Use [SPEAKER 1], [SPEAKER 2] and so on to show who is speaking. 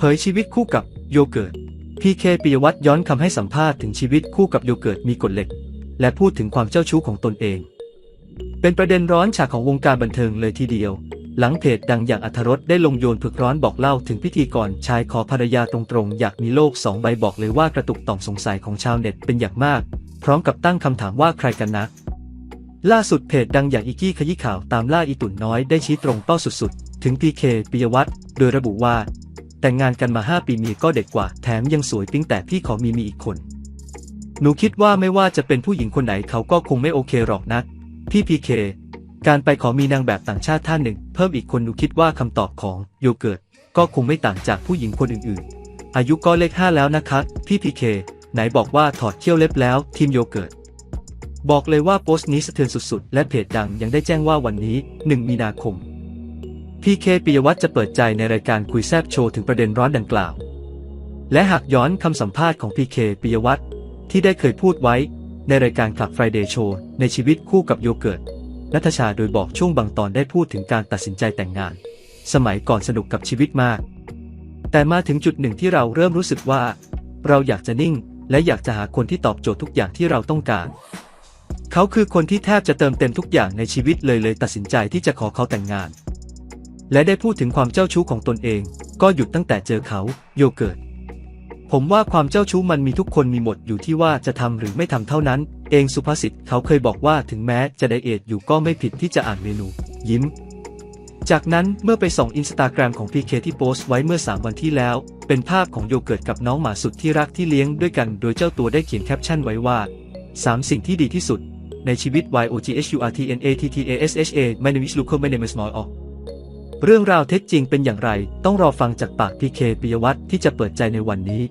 [SPEAKER 1] เผยชีวิตคู่กับโยเกิร์ตพีเคปิยวัฒน์ย้อนคำให้สัมภาษณ์ถึงชีวิตคู่กับโยเกิร์ตมีกฎเหล็ก และพูดถึงความเจ้าชู้ของตนเอง เป็นประเด็นร้อนฉากของวงการบันเทิงเลยทีเดียว หลังเพจดังอย่างอัธรสได้ลงโยนผึกร้อนบอกเล่าถึงพิธีกรชายขอภรรยาตรงๆ อยากมีโลกสองใบบอกเลยว่ากระตุกต่อมสงสัยของชาวเน็ตเป็นอย่างมาก พร้อมกับตั้งคำถามว่าใครกันนะ ล่าสุดเพจดังอย่างอีกี้ขยี้ข่าวตามล่าอีตุ่นน้อยได้ชี้ตรงเป้าสุดๆ ถึงพีเคปิยวัฒน์โดยระบุว่า แต่งงานกันมา 5 ปีมีก็เด็กกว่า แถมยังสวยปิ๊งแต่พี่ขอมีมีอีกคน หนูคิดว่าไม่ว่าจะเป็นผู้หญิงคนไหนเขาก็คงไม่โอเคหรอกนะพี่พีเคการไปขอมีนางแบบต่างชาติท่านหนึ่ง เพิ่มอีกคนหนูคิดว่าคำตอบของโยเกิร์ตก็คงไม่ต่างจากผู้หญิงคนอื่นๆ อายุก็เลขห้าแล้วนะคะพี่พีเคไหนบอกว่าถอดเขี้ยวเล็บแล้วทีมโยเกิร์ตบอกเลยว่าโพสต์นี้สะเทือนสุดๆ และเพจดังยังได้แจ้งว่าวันนี้ 1 มีนาคม พีเคปิยวัฒน์จะเปิดใจในรายการคุยแซบโชว์ถึงประเด็นร้อนดังกล่าว และหากย้อนคำสัมภาษณ์ของพีเคปิยวัฒน์ที่ได้เคยพูดไว้ในรายการคลับ Friday Show ในชีวิตคู่กับโยเกิร์ตนัทชาโดยบอกช่วงบางตอนได้พูดถึงการตัดสินใจแต่งงาน สมัยก่อนสนุกกับชีวิตมาก แต่มาถึงจุดหนึ่งที่เราเริ่มรู้สึกว่า เราอยากจะนิ่ง และอยากจะหาคนที่ตอบโจทย์ทุกอย่างที่เราต้องการ เขาคือคนที่แทบจะเติมเต็มทุกอย่างในชีวิตเลยเลยตัดสินใจที่จะขอเขาแต่งงาน และได้พูดถึงความเจ้าชู้ของตนเอง ก็หยุดตั้งแต่เจอเขาโยเกิร์ตผมว่าความเจ้าชู้มันมีทุกคนมีหมดอยู่ที่ว่าจะทำหรือไม่ทำเท่านั้น เองสุภาษิตเขาเคยบอกว่าถึงแม้จะไดเอทอยู่ก็ไม่ผิดที่จะอ่านเมนู ยิ้ม จากนั้นเมื่อไปส่องอินสตาแกรมของ PK ที่โพสต์ไว้เมื่อ 3 วันที่แล้ว เป็นภาพของโยเกิร์ตกับน้องหมาสุดที่รักที่เลี้ยงด้วยกันโดยเจ้าตัวได้เขียนแคปชั่นไว้ว่า 3 สิ่งที่ดีที่สุด ในชีวิต Y O G H U R T N A T T A S H A My name is Luca My name is Small ออก เรื่องราวเท็จจริงเป็นอย่างไร ต้องรอฟังจากปากพีเคปิยวัฒน์ที่จะเปิดใจในวันนี้